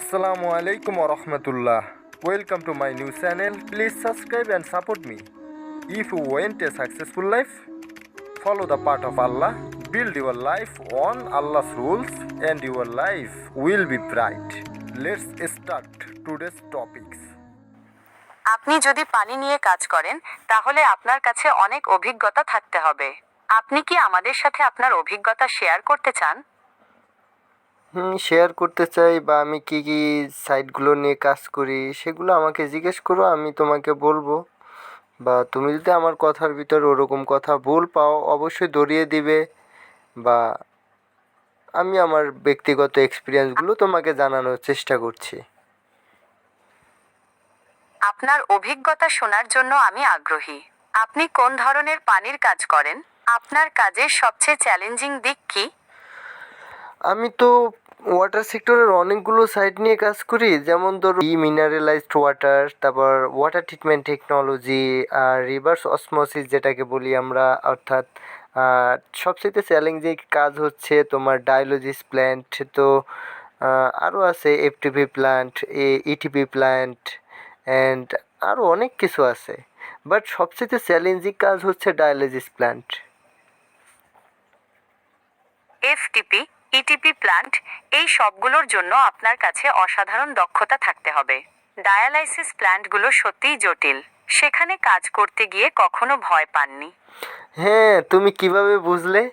আসসালামু আলাইকুম রহমতুল্লাহ। Welcome to my new channel please subscribe and support me if you want a successful life follow the part of Allah build your life on Allah rules and your life will be bright let's start today's topics আপনি যদি পানি নিয়ে কাজ করেন, তাহলে আপনার কাছে অনেক অভিজ্ঞতা থাকতে হবে। আপনি কি আমাদের সাথে আপনার অভিজ্ঞতা শেয়ার করতে চান? শেয়ার করতে চাই বা আমি কি কি সাইটগুলো নিয়ে কাজ করি সেগুলো আমাকে জিজ্ঞেস করো আমি তোমাকে বলব। বা তুমি যদি আমার কথার ভিতর ওরকম কথা ভুল পাও অবশ্যই ধরিয়ে দিবে। বা আমি আমার ব্যক্তিগত এক্সপিরিয়েন্সগুলো তোমাকে জানানোর চেষ্টা করছি। আপনার অভিজ্ঞতা শোনার জন্য আমি আগ্রহী। আপনি কোন ধরনের পানির কাজ করেন? আপনার কাজের সবচেয়ে চ্যালেঞ্জিং দিক কি? আমি তো ওয়াটার সেক্টরের অনেকগুলো সাইট নিয়ে কাজ করি, যেমন ধরো ই মিনারেলাইজড ওয়াটার তারপর ওয়াটার ট্রিটমেন্ট টেকনোলজি আর রিভার্স অসমোসিস যেটাকে বলি আমরা, অর্থাৎ সবচেয়ে চ্যালেঞ্জিং কাজ হচ্ছে তোমার ডায়োলজিস প্ল্যান্ট তো আরও আছে এফটিপি প্ল্যান্ট এ ইটিপি প্ল্যান্ট অ্যান্ড আরও অনেক কিছু আছে বাট সবচেয়ে চ্যালেঞ্জিং কাজ হচ্ছে dialysis plant FTP ETP plant এই সবগুলোর জন্য আপনার কাছে অসাধারণ দক্ষতা থাকতে হবে। ডায়ালাইসিস প্ল্যান্টগুলো সত্যিই জটিল। সেখানে কাজ করতে গিয়ে কখনো ভয় পাননি। হ্যাঁ তুমি কীভাবে বুঝলে?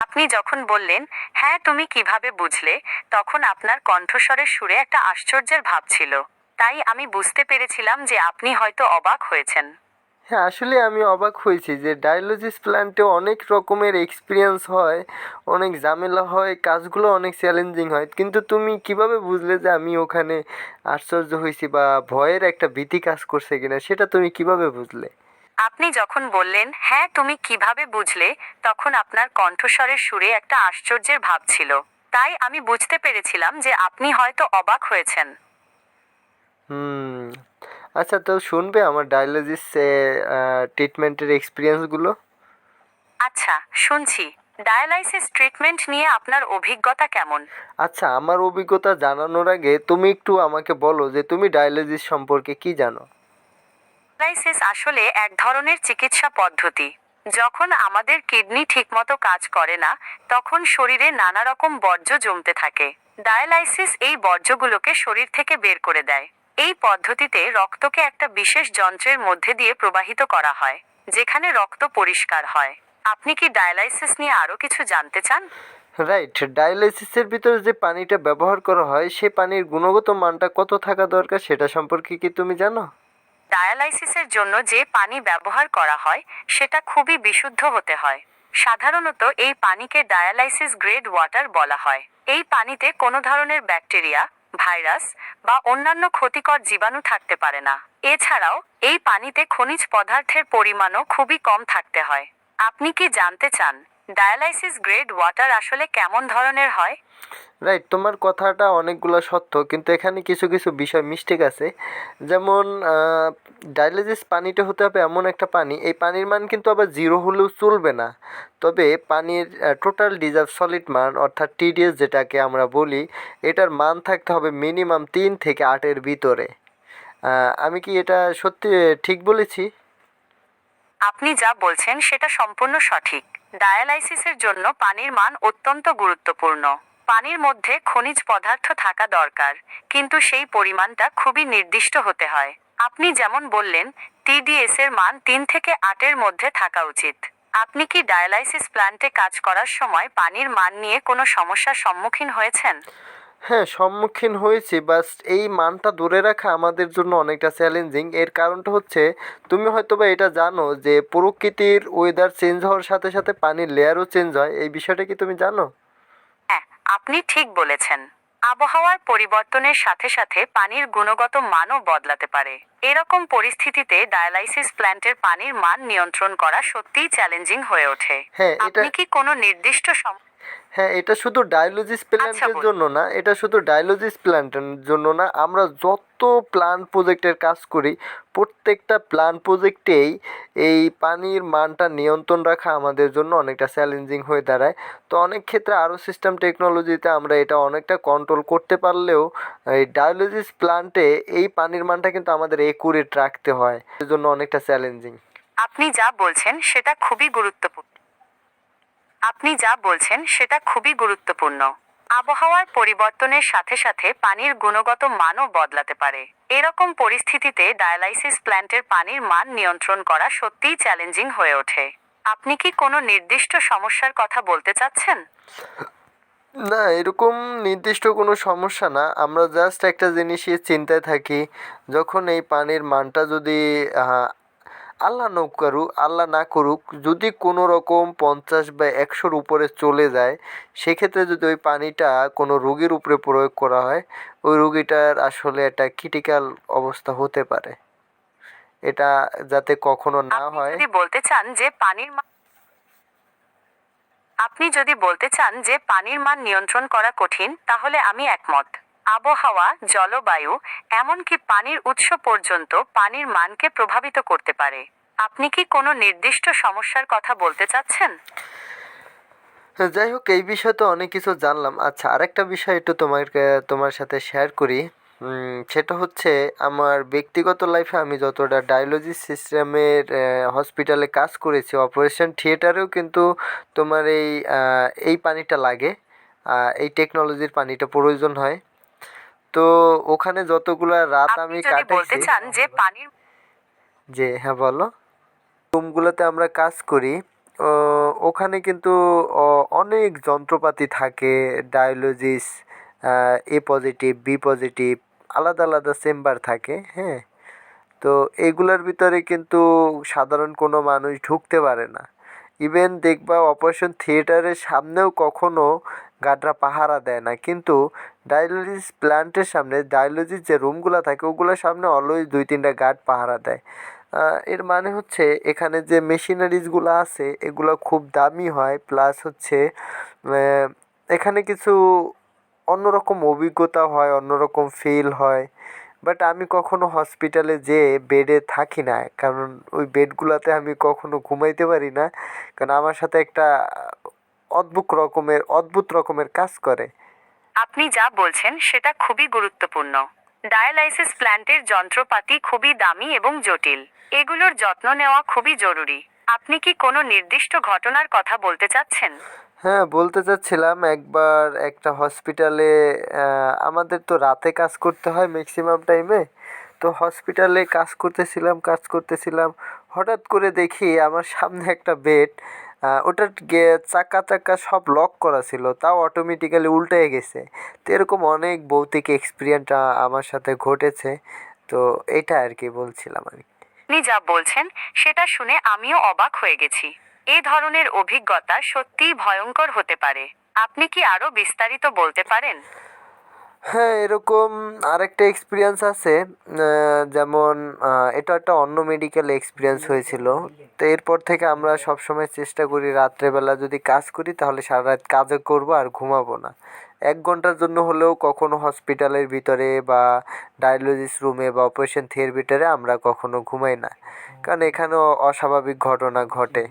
আপনি যখন বললেন হ্যাঁ তুমি কীভাবে বুঝলে? তখন আপনার কণ্ঠস্বরের সুরে একটা আশ্চর্যের ভাব ছিল। তাই আমি বুঝতে পেরেছিলাম যে আপনি হয়তো অবাক হয়েছেন। হ্যাঁ আসলে আমি অবাক হয়েছি যে ডায়ালজিস প্ল্যান্টে অনেক রকমের এক্সপিরিয়েন্স হয় অনেক ঝামেলা হয় কাজগুলো অনেক চ্যালেঞ্জিং হয়। কিন্তু তুমি কীভাবে বুঝলে যে আমি ওখানে আশ্চর্য হয়েছি বা ভয়ের একটা ভীতি কাজ করছে কিনা সেটা তুমি কীভাবে বুঝলে? আপনি যখন বললেন হ্যাঁ তুমি কীভাবে বুঝলে? তখন আপনার কণ্ঠস্বরের সুরে একটা আশ্চর্যের ভাব ছিল। তাই আমি বুঝতে পেরেছিলাম যে আপনি হয়তো অবাক হয়েছেন। হুম আচ্ছা তো শুনবে আমার ডায়ালজিস ট্রিটমেন্টের এক্সপিরিয়েন্সগুলো আচ্ছা শুনছি। ডায়ালাইসিস ট্রিটমেন্ট নিয়ে আপনার অভিজ্ঞতা কেমন? আচ্ছা আমার অভিজ্ঞতা জানানোর আগে তুমি একটু আমাকে বলো যে তুমি ডায়ালজিস সম্পর্কে কি জানো? ডায়ালাইসিস আসলে এক ধরনের চিকিৎসা পদ্ধতি। যখন আমাদের কিডনি ঠিকমতো কাজ করে না তখন শরীরে নানা রকম বর্জ্য জমতে থাকে। ডায়ালাইসিস এই বর্জ্যগুলোকে শরীর থেকে বের করে দেয়। এই পদ্ধতিতে রক্তকে একটা বিশেষ যন্ত্রের মধ্যে দিয়ে প্রবাহিত করা হয় যেখানে রক্ত পরিষ্কার হয়। আপনি কি ডায়ালাইসিস নিয়ে আরও কিছু জানতে চান? রাইট ডায়ালাইসিসের ভিতরে যে পানিটা ব্যবহার করা হয় সে পানির গুণগত মানটা কত থাকা দরকার সেটা সম্পর্কে কি তুমি জানো? ডায়ালাইসিসের জন্য যে পানি ব্যবহার করা হয় সেটা খুবই বিশুদ্ধ হতে হয়। সাধারণত এই পানিকে ডায়ালাইসিস গ্রেড ওয়াটার বলা হয়। এই পানিতে কোনো ধরনের ব্যাকটেরিয়া ভাইরাস বা অন্যান্য ক্ষতিকর জীবাণু থাকতে পারে না। এছাড়াও, এই পানিতে খনিজ পদার্থের পরিমাণও খুবই কম থাকতে হয়। আপনি কি জানতে চান ডায়ালাইসিস গ্রেড ওয়াটার আসলে কেমন ধরনের হয়? রাইট তোমার কথাটা অনেকগুলো সত্য, কিন্তু এখানে কিছু কিছু বিষয় মিস্টেক আছে। যেমন ডায়ালিসিস পানিটা হতে হবে এমন একটা পানি, এই পানির মান কিন্তু আবার জিরো হলেও চলবে না। তবে পানির টোটাল ডিজার্ভ সলিড মান, অর্থাৎ টিডিএস যেটাকে আমরা বলি, এটার মান থাকতে হবে মিনিমাম তিন থেকে আটের ভিতরে। আমি কি এটা সত্যি ঠিক বলেছি? আপনি যা বলছেন সেটা সম্পূর্ণ সঠিক। ডায়ালাইসিসের জন্য পানির মান অত্যন্ত গুরুত্বপূর্ণ। পানির মধ্যে খনিজ পদার্থ থাকা দরকার, কিন্তু সেই পরিমাণটা খুবই নির্দিষ্ট হতে হয়। আপনি যেমন বললেন টিডিএস এর মান তিন থেকে আটের মধ্যে থাকা উচিত। আপনি কি ডায়ালাইসিস প্ল্যান্টে কাজ করার সময় পানির মান নিয়ে কোনো সমস্যার সম্মুখীন হয়েছেন? হ্যাঁ সম্মুখীন হয়েছি বাস এই মানটা ধরে রাখা আমাদের জন্য অনেকটা চ্যালেঞ্জিং এর কারণটা হচ্ছে তুমি হয়তো বা এটা জানো যে প্রকৃতির ওয়েদার চেঞ্জ হওয়ার সাথে সাথে পানির লেয়ারও চেঞ্জ হয়। এই বিষয়টা কি তুমি জানো? হ্যাঁ আপনি ঠিক বলেছেন। আবহাওয়ার পরিবর্তনের সাথে সাথে পানির গুণগত মানও বদলাতে পারে। এরকম পরিস্থিতিতে ডায়ালাইসিস প্ল্যান্টের পানির মান নিয়ন্ত্রণ করা সত্যিই চ্যালেঞ্জিং হয়ে ওঠে। হ্যাঁ, এটা- আপনি কি কোনো নির্দিষ্ট সম হ্যাঁ এটা শুধু ডায়ালিসিস প্ল্যান্টের জন্য না এটা শুধু ডায়ালিসিস প্ল্যান্টের জন্য না আমরা যত প্ল্যান প্রজেক্টের কাজ করি প্রত্যেকটা প্ল্যান প্রজেক্টেই এই পানির মানটা নিয়ন্ত্রণ রাখা আমাদের জন্য অনেকটা চ্যালেঞ্জিং হয়ে দাঁড়ায়। তো অনেক ক্ষেত্রে আরও সিস্টেম টেকনোলজিতে আমরা এটা অনেকটা কন্ট্রোল করতে পারলেও এই ডায়ালিসিস প্ল্যান্টে এই পানির মানটা কিন্তু আমাদের একুরেট রাখতে হয় এর জন্য অনেকটা চ্যালেঞ্জিং আপনি যা বলছেন সেটা খুবই গুরুত্বপূর্ণ। আপনি যা বলছেন সেটা খুবই গুরুত্বপূর্ণ। আবহাওয়ার পরিবর্তনের সাথে সাথে পানির গুণগত মানও বদলাতে পারে। এরকম পরিস্থিতিতে ডায়ালাইসিস প্ল্যান্টের পানির মান নিয়ন্ত্রণ করা সত্যিই চ্যালেঞ্জিং হয়ে ওঠে। আপনি কি কোনো নির্দিষ্ট সমস্যার কথা বলতে চাচ্ছেন? না, এরকম নির্দিষ্ট কোনো সমস্যা না। আমরা জাস্ট একটা জিনিসই চিন্তায় থাকি, যখন এই পানির মানটা যদি আল্লাহ না করুক আল্লাহ না করুক যদি কোনো রকম পঞ্চাশ বা একশোর উপরে চলে যায় সেক্ষেত্রে যদি ওই পানিটা কোনো রোগীর উপরে প্রয়োগ করা হয় ওই রোগীটার আসলে একটা ক্রিটিক্যাল অবস্থা হতে পারে। এটা যাতে কখনো না হয়। যদি বলতে চান যে পানির মান আপনি যদি বলতে চান যে পানির মান নিয়ন্ত্রণ করা কঠিন তাহলে আমি একমত। আবহাওয়া, জলবায়ু, এমনকি পানির উৎস পর্যন্ত পানির মানকে প্রভাবিত করতে পারে। আপনি কি কোনো নির্দিষ্ট সমস্যার কথা বলতে চাচ্ছেন? যাই হোক এই বিষয়ে তো অনেক কিছু জানলাম। আচ্ছা আরেকটা বিষয় একটু তোমার তোমার সাথে শেয়ার করি। সেটা হচ্ছে আমার ব্যক্তিগত লাইফে আমি যতটা ডায়ালজি সিস্টেমের হসপিটালে কাজ করেছি অপারেশন থিয়েটারেও কিন্তু তোমার এই এই পানিটা লাগে। এই টেকনোলজির পানিটা প্রয়োজন হয়। তো ওখানে যতগুলা রাত আমি যদি বলতে কাটাইছি চান যে পানির যে হ্যাঁ বলো। রুমগুলোতে আমরা কাজ করি। ও, ওখানে কিন্তু অনেক যন্ত্রপাতি থাকে dialysis A positive B positive আলাদা আলাদা চেম্বার থাকে হ্যাঁ। তো এগুলোর ভিতরে কিন্তু সাধারণ কোনো মানুষ ঢুকতে পারে না। ইভেন দেখবা অপারেশন থিয়েটারের সামনেও কখনো গার্ডরা পাহারা দেয় না। কিন্তু ডায়ালিসিস প্ল্যান্টের সামনে ডায়ালিসিস যে রুমগুলো থাকে, ওগুলোর সামনে অলওয়েজ দুই তিনটা গার্ড পাহারা দেয়। এর মানে হচ্ছে এখানে যে মেশিনারিজগুলো আছে, এগুলো খুব দামি হয় প্লাস হচ্ছে এখানে কিছু অন্যরকম অভিজ্ঞতা হয়, অন্যরকম ফিল হয়। বাট আমি কখনো হসপিটালে যেয়ে বেডে থাকি না কারণ ওই বেডগুলোতে আমি কখনো ঘুমাইতে পারি না। কারণ আমার সাথে একটা অদ্ভুত রকমের অদ্ভুত রকমের কাজ করে। আপনি যা বলছেন, সেটা খুবই গুরুত্বপূর্ণ। ডায়ালাইসিস প্ল্যান্টের যন্ত্রপাতি খুবই দামি এবং জটিল। এগুলোর যত্ন নেওয়া খুবই জরুরি। আপনি কি কোনো নির্দিষ্ট ঘটনার কথা বলতে চাচ্ছেন? হ্যাঁ বলতে চাচ্ছিলাম একবার একটা হসপিটালে আমাদের তো রাতে কাজ করতে হয় ম্যাক্সিমাম টাইমে তো হসপিটালে কাজ করতেছিলাম কাজ করতেছিলাম। হঠাৎ করে দেখি আমার সামনে একটা বেড ওটার চাকা চাকা সব লক করা ছিল। তাও অটোমেটিক্যালি উল্টে গেছে। তো এরকম অনেক ভৌতিক এক্সপিরিয়েন্স আমার সাথে ঘটেছে। তো এটা আর কি বলছিলাম আমি আপনি যা বলছেন, সেটা শুনে আমিও অবাক হয়ে গেছি। এ ধরনের অভিজ্ঞতা সত্যিই ভয়ঙ্কর হতে পারে। আপনি কি আরও বিস্তারিত বলতে পারেন? হ্যাঁ এরকম আরেকটা এক্সপিরিয়েন্স আছে যেমন এটা একটা অন্য মেডিকেল এক্সপিরিয়েন্স হয়েছিল। তো এরপর থেকে আমরা সবসময় চেষ্টা করি রাত্রেবেলা যদি কাজ করি, তাহলে সারা রাত কাজও করব আর ঘুমাবো না। এক ঘণ্টার জন্য হলেও কখনো হসপিটালের ভিতরে বা ডায়ালিসিস রুমে বা অপারেশন থিয়েটারে আমরা কখনো ঘুমাই না। কারণ এখানেও অস্বাভাবিক ঘটনা ঘটে।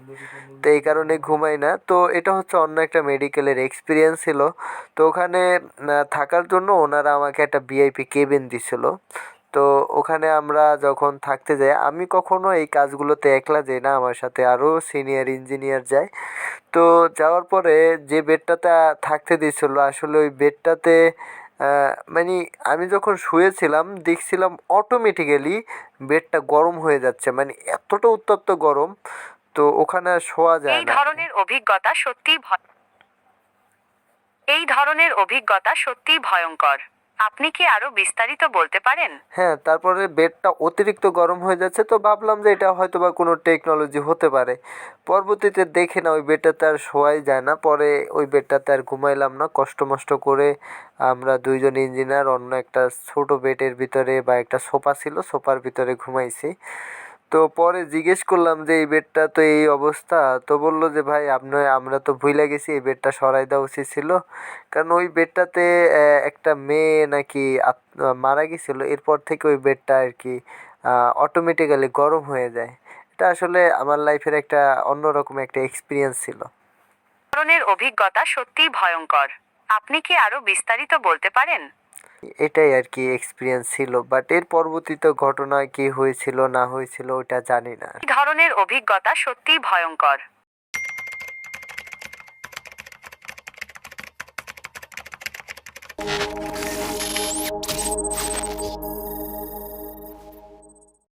তো এই কারণে ঘুমাই না। তো এটা হচ্ছে অন্য একটা মেডিকেলের এক্সপিরিয়েন্স ছিল। তো ওখানে থাকার জন্য ওনারা আমাকে একটা ভিআইপি কেবিন দিছিল। তো ওখানে আমরা যখন থাকতে যাই আমি কখনো এই কাজগুলোতে একলা যাই না আমার সাথে আরও সিনিয়র ইঞ্জিনিয়ার যায়। তো যাওয়ার পরে যে বেডটাতে থাকতে দিয়েছিল আসলে ওই বেডটাতে মানে আমি যখন শুয়েছিলাম দেখছিলাম অটোমেটিক্যালি বেডটা গরম হয়ে যাচ্ছে। মানে এতটা উত্তপ্ত গরম তো ওখানে আর শোয়া যায় এই ধরনের অভিজ্ঞতা সত্যিই ভয় এই ধরনের অভিজ্ঞতা সত্যিই ভয়ঙ্কর। আপনি কি আরও বিস্তারিত বলতে পারেন? হ্যাঁ তারপরে বেডটা অতিরিক্ত গরম হয়ে যাচ্ছে, তো ভাবলাম যে এটা হয়তো বা কোনো টেকনোলজি হতে পারে। পরবর্তীতে দেখে না, ওই বেডটাতে আর শোয়াই যায় না, পরে ওই বেডটাতে আর ঘুমাইলাম না। কষ্ট মষ্ট করে আমরা দুইজন ইঞ্জিনিয়ার অন্য একটা ছোট বেডের ভিতরে বা একটা সোফা ছিল, সোফার ভিতরে ঘুমাইছি। তো পরে জিজ্ঞেস করলাম যে, এই বেডটা তো এই অবস্থা। তো বলল যে, ভাই আপনার আমরা তো ভুলে গেছি, এই বেডটা সরাই দেওয়া উচিত ছিল। কারণ ওই বেডটাতে একটা মেয়ে নাকি মারা গেছিল, এরপর থেকে ওই বেডটা আর কি অটোমেটিক্যালি গরম হয়ে যায়। এটা আসলে আমার লাইফের একটা অন্যরকম একটা এক্সপিরিয়েন্স ছিল। অভিজ্ঞতা সত্যিই ভয়ঙ্কর। আপনি কি আরও বিস্তারিত বলতে পারেন? এটাই আর কি এক্সপিরিয়েন্স ছিল। বাট এর পরবর্তীতে ঘটনা কি হয়েছিল, না হয়েছিল ওটা জানি না। ধরনের অভিজ্ঞতা সত্যিই ভয়ঙ্কর।